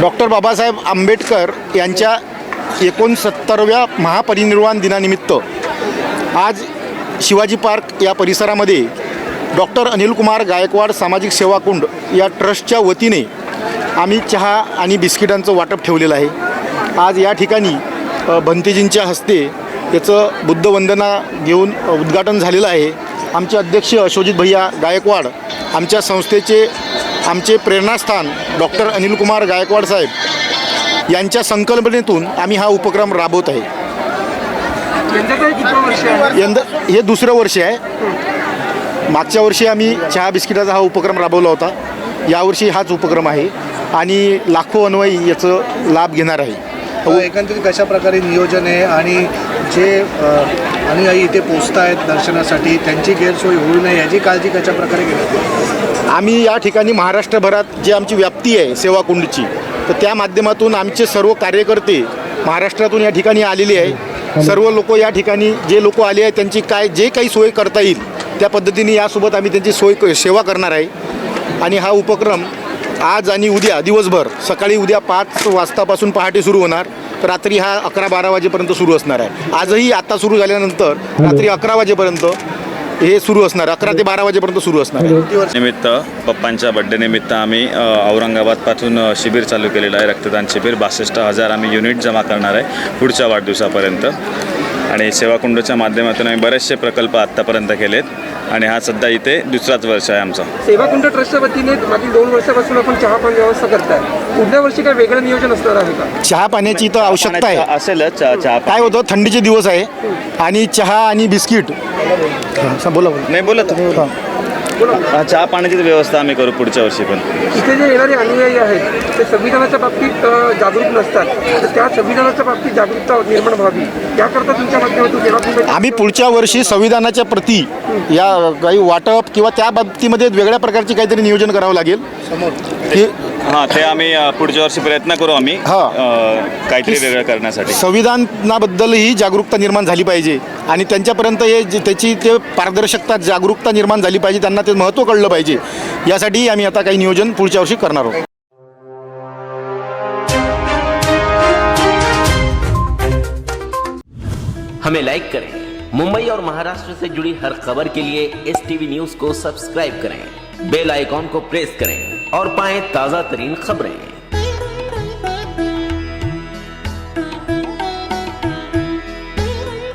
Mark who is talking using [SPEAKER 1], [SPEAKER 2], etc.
[SPEAKER 1] Doctor Babasaheb Ambedkar यांच्या एकोणसत्तरव्या महापरिनिर्वाण दिनानिमित्त आज शिवाजी पार्क या परिसरामध्ये डॉक्टर अनिलकुमार गायकवाड सामाजिक सेवा कुंड या ट्रस्टच्या वतीने आम्ही चहा आणि बिस्किटांचं वाटप ठेवलेलं आहे. आज या ठिकाणी भंतेजींच्या हस्ते याचं बुद्धवंदना घेऊन उद्घाटन झालेलं आहे. आमचे अध्यक्ष अशोजित भैया गायकवाड आमच्या संस्थेचे आमचे प्रेरणास्थान डॉक्टर अनिलकुमार गायकवाड साहेब यांच्या संकल्पनेतून आम्ही हा उपक्रम राबवत आहे.
[SPEAKER 2] हे
[SPEAKER 1] यंदा हे दुसरं वर्ष आहे. मागच्या वर्षी आम्ही चहा बिस्किटाचा हा उपक्रम राबवला होता. यावर्षी हाच उपक्रम आहे आणि लाखो अन्वयी याचं लाभ घेणार आहे.
[SPEAKER 3] एकंदरीत कशा प्रकारे नियोजन आहे आणि जे अनुयायी इथे पोचत आहेत दर्शनासाठी त्यांची गैरसोय होऊ नये याची काळजी कशा प्रकारे घेण्यात
[SPEAKER 1] आम्ही या ठिकाणी महाराष्ट्रभरात जी आमची व्याप्ती आहे सेवाकुंडची तर त्या माध्यमातून आमचे सर्व कार्यकर्ते महाराष्ट्रातून या ठिकाणी आलेले आहे. सर्व लोक या ठिकाणी जे लोक आले आहेत त्यांची काय जे काही सोय करता येईल त्या पद्धतीने यासोबत आम्ही त्यांची सोय क- सेवा करणार आहे. आणि हा उपक्रम आज आणि उद्या दिवसभर सकाळी उद्या पाच वाजतापासून पहाटे सुरू होणार. तर रात्री हा अकरा बारा वाजेपर्यंत सुरू असणार आहे. आजही आता सुरू झाल्यानंतर रात्री अकरा वाजेपर्यंत हे सुरू असणार अकरा ते बारा वाजेपर्यंत सुरू असणार आहे.
[SPEAKER 4] निमित्त पप्पांच्या बड्डे निमित्त आम्ही औरंगाबादपासून शिबिर चालू केलेलं आहे. रक्तदान शिबिर. बासष्ट हजार आम्ही युनिट जमा करणार आहे पुढच्या वाढदिवसापर्यंत. आणि सेवाकुंडच्या माध्यमातून आम्ही बरेचसे प्रकल्प आत्तापर्यंत केलेत. आणि हा सध्या इथे दुसराच वर्ष आहे आमचा.
[SPEAKER 2] सेवाकुंड ट्रस्टच्या वतीने मागील दोन वर्षापासून आपण चहा पाणी व्यवस्था करताय. पुढल्या वर्षी काय वेगळं नियोजन असणार आहे का?
[SPEAKER 1] चहा पाण्याची तर आवश्यकता आहे.
[SPEAKER 4] असेलच चहा चहा
[SPEAKER 1] काय होतं थंडीचे दिवस आहे आणि चहा आणि बिस्किट. बोला बोला.
[SPEAKER 4] नाही बोला तुम्ही हा, चहा पाण्याची तर व्यवस्था आम्ही करू पुढच्या वर्षी पण.
[SPEAKER 2] इथे जे येणारे अनुयायी आहेत ते संविधानाच्या बाबतीत जागरूक नसतात. तर त्या संविधानाच्या बाबतीत जागरूकता निर्माण व्हावी. त्याकरता तुमच्या माध्यमातून
[SPEAKER 1] आम्ही पुढच्या वर्षी संविधानाच्या प्रती या काही वाटप किंवा त्या बाबतीमध्ये वेगळ्या प्रकारचे काहीतरी नियोजन करावं लागेल. की
[SPEAKER 4] हां ते आम्ही अ, पुढच्या वर्षी प्रयत्न करू आम्ही
[SPEAKER 1] हा.
[SPEAKER 4] काहीतरी वेगळं करण्यासाठी.
[SPEAKER 1] संविधानाबद्दलही जागरूकता निर्माण झाली पाहिजे आणि त्यांच्यापर्यंत हे जे- त्याची ते पारदर्शकता जागरूकता निर्माण झाली पाहिजे त्यांना ते महत्त्व कळलं पाहिजे. यासाठी आम्ही आता काही नियोजन पुढच्या वर्षी करणार आहोत.
[SPEAKER 5] हमें लाइक करें। मुंबई और महाराष्ट्र से जुड़ी हर खबर के लिए एस टीवी न्यूज को सब्सक्राइब करें। बेल आइकॉन को प्रेस करें और पाएं ताजा तरीन खबरें।